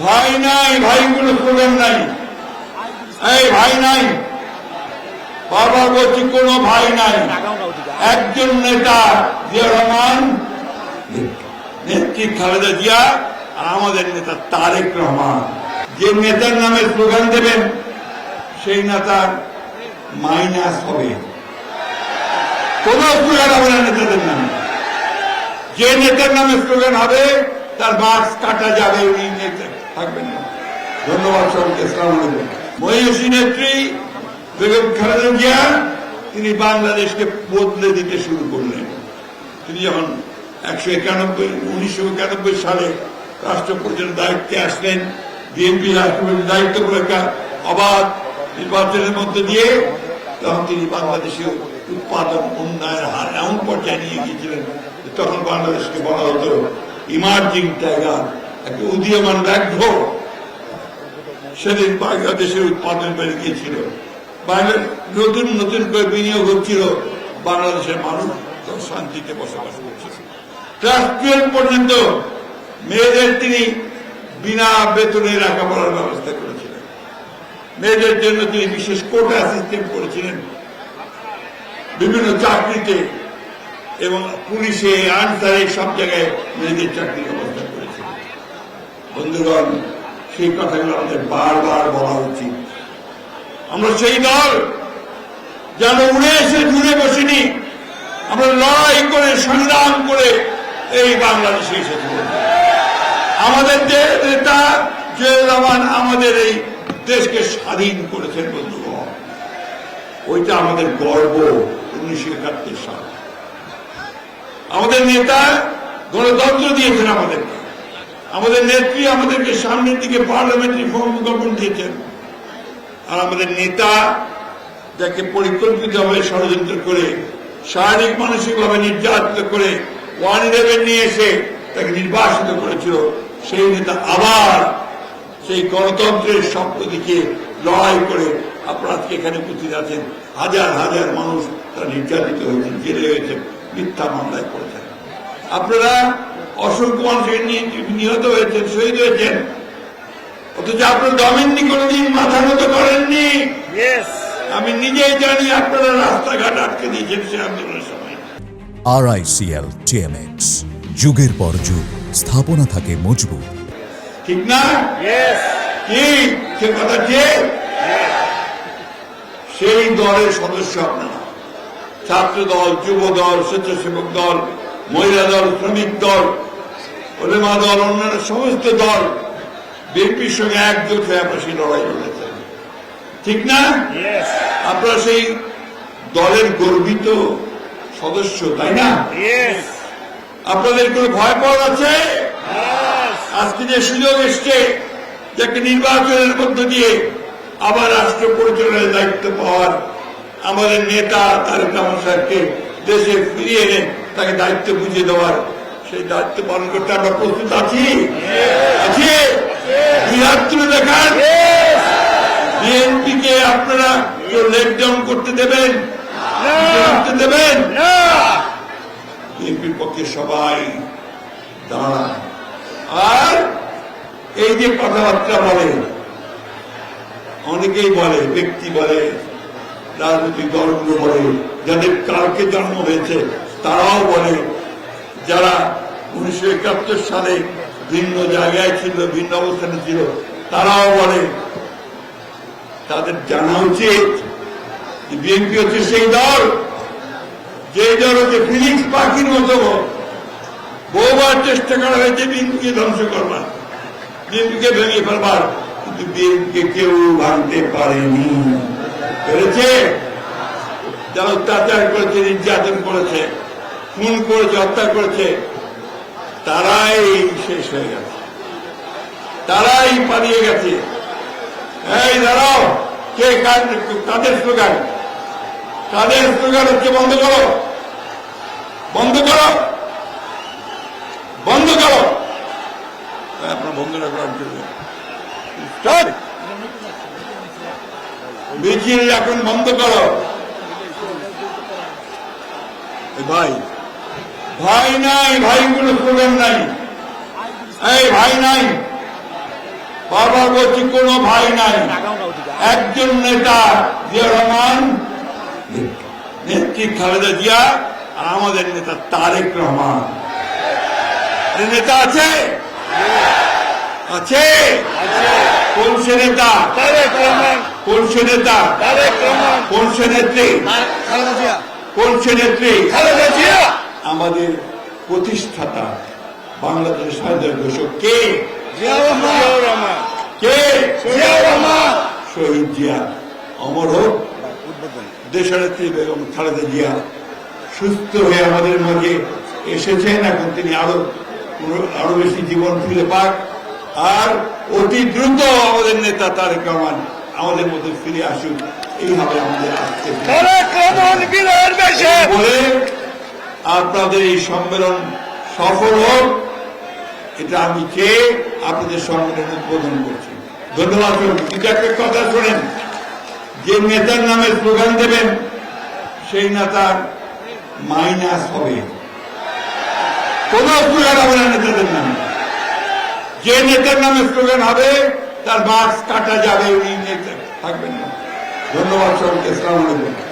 ভাই নাই ভাই কোনো স্লোগান নাই। এই ভাই নাই। বাবা বলছি, কোনো ভাই নাই। একজন নেতা জিয়া রহমান, নেত্রী খালেদা জিয়া, আর আমাদের নেতা তারেক রহমান। যে নেতার নামে স্লোগান দেবেন, সেই নেতার মাইনাস হবে। কোন স্লোগান হবে না নেতাদের নামে। যে নেতার নামে স্লোগান হবে, তার মার্কস কাটা যাবে উনি নেতা থাকবেন না। ধন্যবাদ সবাইকে, আসসালাম আলাইকুম। মহিষী নেত্রী, বেগম খালেদা জিয়া, তিনি বাংলাদেশকে বদলে দিতে শুরু করলেন। তিনি যখন একশো একানব্বই, উনিশশো একানব্বই সালে রাষ্ট্রপতির দায়িত্বে আসলেন, বিএনপি রাষ্ট্রপতির দায়িত্ব করে একটা অবাধ নির্বাচনের মধ্যে দিয়ে তখন তিনি বাংলাদেশের উৎপাদন, উন্নয়নের হার এমন পর্যায়ে নিয়ে গিয়েছিলেন তখন বাংলাদেশকে বলা হতো, ইমার্জিং টাইগার। একটা উদীয়মান ব্যাঘ্র সেদিন বাংলাদেশের উৎপাদন বেড়ে গিয়েছিল। নতুন নতুন করে বিনিয়োগ হচ্ছিল। বাংলাদেশের মানুষ শান্তিতে বসবাস করছিল। ক্লাস টুয়েলভ পর্যন্ত মেয়েদের তিনি বিনা বেতনে লেখাপড়ার ব্যবস্থা করেছিলেন। মেয়েদের জন্য তিনি বিশেষ কোটা সিস্টেম করেছিলেন। বিভিন্ন চাকরিতে এবং পুলিশে, আনসারে সব জায়গায় মেয়েদের চাকরির ব্যবস্থা বন্ধুগণ, সেই কথাগুলো আমাদের বারবার বলা উচিত। আমরা সেই দল যেন উড়ে এসে জুড়ে বসিনি। আমরা লড়াই করে, সংগ্রাম করে এই বাংলাদেশে এসেছি। আমাদের যে নেতা জয় রহমান আমাদের এই দেশকে স্বাধীন করেছেন, বন্ধুগণ। ওইটা আমাদের গর্ব, উনিশশো একাত্তর সাল। আমাদের নেতা গণতন্ত্র দিয়েছেন আমাদেরকে। আমাদের নেত্রী আমাদেরকে সামনের দিকে পার্লামেন্টারি ফর্ম গঠন দিয়েছেন। আর আমাদের নেতা যাকে পরিকল্পিতভাবে ষড়যন্ত্র করে, শারীরিক, মানসিকভাবে নির্যাতিত করে ওয়ান ইলেভেন নিয়ে এসে তাকে নির্বাসিত করেছিল, সেই নেতা আবার সেই গণতন্ত্রের স্বপ্ন দিকে লড়াই করে আপনারা এখানে উপস্থিত আছেন। হাজার হাজার মানুষ তারা নির্যাতিত হয়েছেন, জেলে হয়েছেন মিথ্যা মামলায় পড়েছেন। আপনারা অসংখ্য মানুষের নিহত হয়েছেন শহীদ হয়েছেন। অথচ আপনার দমেননি কোনোদিন মাথা নত করেননি। আমি নিজেই জানি আপনারা রাস্তাঘাট আটকে দিয়েছেন সে আন্দোলনের সময়। আরআইসিএল টিএমএক্স যুগের পর যুগ স্থাপনা থাকে মজবুত। ঠিক না? কি? সে কথা ঠিক সেই দলের সদস্য আপনারা। ছাত্র দল যুব দল স্বেচ্ছাসেবক দল মহিলা দল শ্রমিক দল ওলেমা দল অন্যান্য সমস্ত দল বিএনপির সঙ্গে একজোট হয়ে আপনারা সেই লড়াই লড়েছেন ঠিক না? আপনারা সেই দলের গর্বিত সদস্য তাই না? আপনাদের কোনো ভয় পাওয়ার আছে? আজকে যে সুযোগ এসছে যে একটা নির্বাচনের মধ্য দিয়ে আবার রাষ্ট্র পরিচালনার দায়িত্ব পাওয়ার আমাদের নেতা তারেক রহমান সাহেবকে দেশে ফিরিয়ে এনে তাকে দায়িত্ব বুঝিয়ে দেওয়ার সেই দায়িত্ব পালন করতে আমরা প্রস্তুত আছি। আছি? হাত তুলে দেখান বিএনপিকে আপনারা কেউ লেট করতে দেবেন? দেবেন? বিএনপির পক্ষে সবাই দাঁড়ান। আর এই যে কথাবার্তা বলে, অনেকেই বলে, ব্যক্তি বলে, রাজনৈতিক দলগুলো বলে যাদের কালকে জন্ম হয়েছে, তারাও বলে, যারা উনিশশো একাত্তর সালে ভিন্ন জায়গায় ছিল, ভিন্ন অবস্থানে ছিল, তারাও বলে, তাদের জানা উচিত বিএনপি হচ্ছে সেই দল, যে দল হচ্ছে ফিলিংস পাখির মতো। বহুবার চেষ্টা করা হয়েছে বিএনপিকে ধ্বংস করবার, বিএনপিকে ভেঙে ফেলবার, কিন্তু বিএনপিকে কেউ ভাঙতে পারেনি। পেরেছে? যারা অত্যাচার করেছে, নির্যাতন করেছে, খুন করেছে, হত্যা করেছে, তারাই শেষ হয়ে গেছে। তারাই পালিয়ে গেছে। এই দাঁড়াও, কে কাদের স্লোগান? কাদের স্লোগান হচ্ছে, বন্ধ করো। বন্ধ করো। বন্ধ করো। আপনার বন্ধ না করার জন্য. মিছিল এখন বন্ধ করো। ভাই। ভাই নাই ভাই কোনো স্লোগান নাই। এই ভাই নাই। বাবা বলছি কোনো ভাই নাই। একজন নেতা জিয়া রহমান নেত্রী খালেদা জিয়া আর আমাদের নেতা তারেক রহমান। নেতা আছে? আছে। কোন সে নেতা? কোন সে নেতা? কোন সে নেত্রী? নেত্রী আমাদের প্রতিষ্ঠাতা বাংলাদেশের স্বাধীনতা ঘোষক কে? কে? শহীদ জিয়া। অমর হোক। দেশনেত্রী বেগম খালেদা জিয়া। সুস্থ হয়ে আমাদের মাঝে এসেছেন। এখন তিনি আরও আরও বেশি জীবন ফিরে পাক। আর অতি দ্রুত আমাদের নেতা তারেক রহমান আমাদের মধ্যে ফিরে আসুক। এইভাবে আমাদের আজকে বলে আপনাদের এই সম্মেলন সফল হোক এটা আমি চেয়ে আপনাদের সম্মেলন উদ্বোধন করছি। ধন্যবাদ কিন্তু একটা কথা শোনেন যে নেতার নামে স্লোগান দেবেন সেই নেতার মাইনাস হবে। কোন স্লোগান হবে না নেতাদের নামে। যে নেতার নামে স্লোগান হবে তার মাস্ক কাটা যাবে উনি থাকবেন না। ধন্যবাদ সবাইকে আসসালামু আলাইকুম